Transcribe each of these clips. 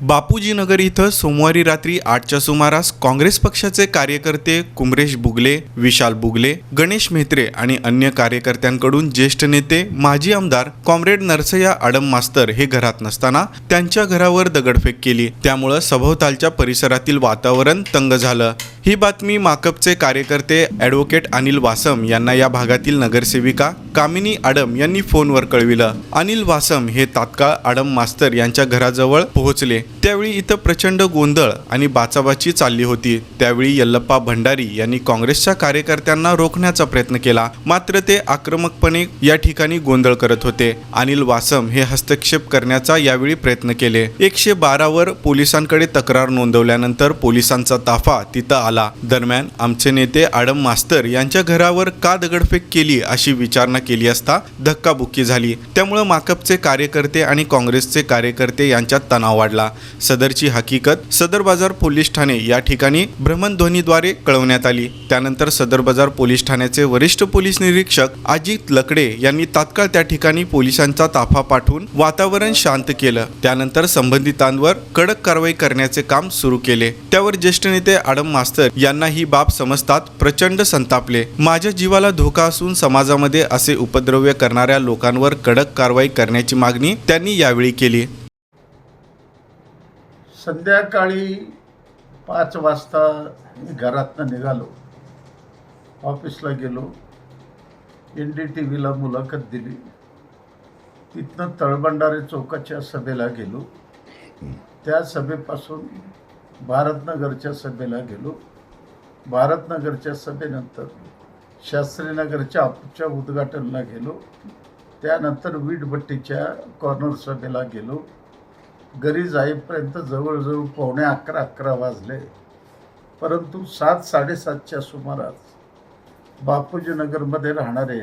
बापूजीनगर इथं सोमवारी रात्री आठच्या सुमारास काँग्रेस पक्षाचे कार्यकर्ते कुमरेश बुगले विशाल बुगले गणेश म्हेत्रे आणि अन्य कार्यकर्त्यांकडून ज्येष्ठ नेते माजी आमदार कॉम्रेड नरसय्या आडम मास्तर हे घरात नसताना त्यांच्या घरावर दगडफेक केली. त्यामुळं सभोवतालच्या परिसरातील वातावरण तंग झालं. ही बातमी माकपचे कार्यकर्ते ॲडव्होकेट अनिल वासम यांना या भागातील नगरसेविका कामिनी आडम यांनी फोनवर कळविलं. अनिल वासम हे तात्काळ आडम मास्तर यांच्या घराजवळ पोहोचले. त्यावेळी इथं प्रचंड गोंधळ आणि बाचाबाची चालली होती. त्यावेळी यल्लप्पा भंडारी यांनी काँग्रेसच्या कार्यकर्त्यांना रोखण्याचा प्रयत्न केला. मात्र ते आक्रमकपणे या ठिकाणी गोंधळ करत होते. अनिल वासम हे हस्तक्षेप करण्याचा यावेळी प्रयत्न केले. एकशे बारावर पोलिसांकडे तक्रार नोंदवल्यानंतर पोलिसांचा ताफा तिथं आला. दरम्यान आमचे नेते आडम मास्तर यांच्या घरावर का दगडफेक केली अशी विचारणा केली असता धक्काबुक्की झाली. त्यामुळे माकपचे कार्यकर्ते आणि काँग्रेसचे कार्यकर्ते यांच्यात तणाव वाढला. सदरची हकीकत सदर बाजार पोलीस ठाणे या ठिकाणी भ्रमणध्वनीद्वारे कळवण्यात आली. त्यानंतर सदर बाजार पोलीस ठाण्याचे वरिष्ठ पोलीस निरीक्षक अजित लकडे यांनी तात्काळ त्या ठिकाणी पोलिसांचा ताफा पाठवून वातावरण शांत केलं. त्यानंतर संबंधितांवर कडक कारवाई करण्याचे काम सुरू केले. त्यावर ज्येष्ठ नेते आडम मास्तर यांना ही बाब समजतात प्रचंड संतापले. माझ्या जीवाला धोका असून समाजामध्ये असे उपद्रव्य करणाऱ्या लोकांवर कडक कारवाई करण्याची मागणी त्यांनी यावेळी केली. संध्याकाळी पाच वाजता मी घरातनं निघालो. ऑफिसला गेलो. एन डी टी व्हीला मुलाखत दिली. तिथनं तळबंडारे चौकाच्या सभेला गेलो. त्या सभेपासून भारतनगरच्या सभेला गेलो. भारतनगरच्या सभेनंतर शास्त्रीनगरच्या आपूच्या उद्घाटनला गेलो. त्यानंतर वीटभट्टीच्या कॉर्नर सभेला गेलो. घरी जाईपर्यंत जवळजवळ पावणे अकरा अकरा वाजले. परंतु सात साडेसातच्या सुमारास बापूजी नगरमध्ये राहणारे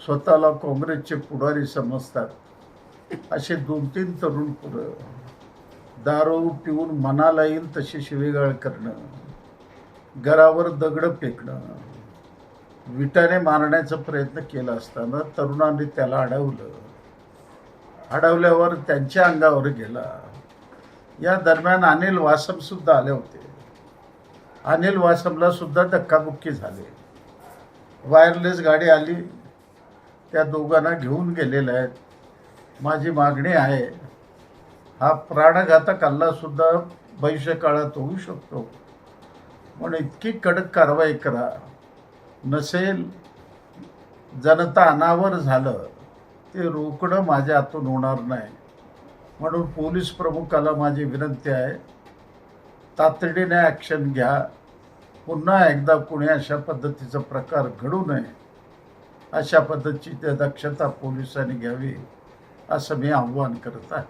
स्वतःला काँग्रेसचे पुढारी समजतात असे दोन तीन तरुण पुरं दारू पिऊन मनाला येईल तशी शिवेगाळ करणं घरावर दगडं फेकणं विटाने मारण्याचा प्रयत्न केला असताना तरुणांनी त्याला अडवलं. अडवल्यावर त्यांच्या अंगावर गेला. या दरम्यान अनिल वासम सुद्धा आले होते. अनिल वासमला सुद्धा धक्काबुक्की झाले. वायरलेस गाडी आली. त्या दोघांना घेऊन गेलेल्या आहेत. माझी मागणी आहे हा प्राणघातक हल्लासुद्धा भविष्यकाळात होऊ शकतो. म्हणून इतकी कडक कारवाई करा. नसेल जनता अनावर झालं ते रोकडं माझ्या हातून होणार नाही. म्हणून पोलीस प्रमुखाला माझी विनंती आहे तातडीने ॲक्शन घ्या. पुन्हा एकदा कुणी अशा पद्धतीचा प्रकार घडू नये अशा पद्धतीची दक्षता पोलिसांनी घ्यावी असं मी आव्हान करत आहे.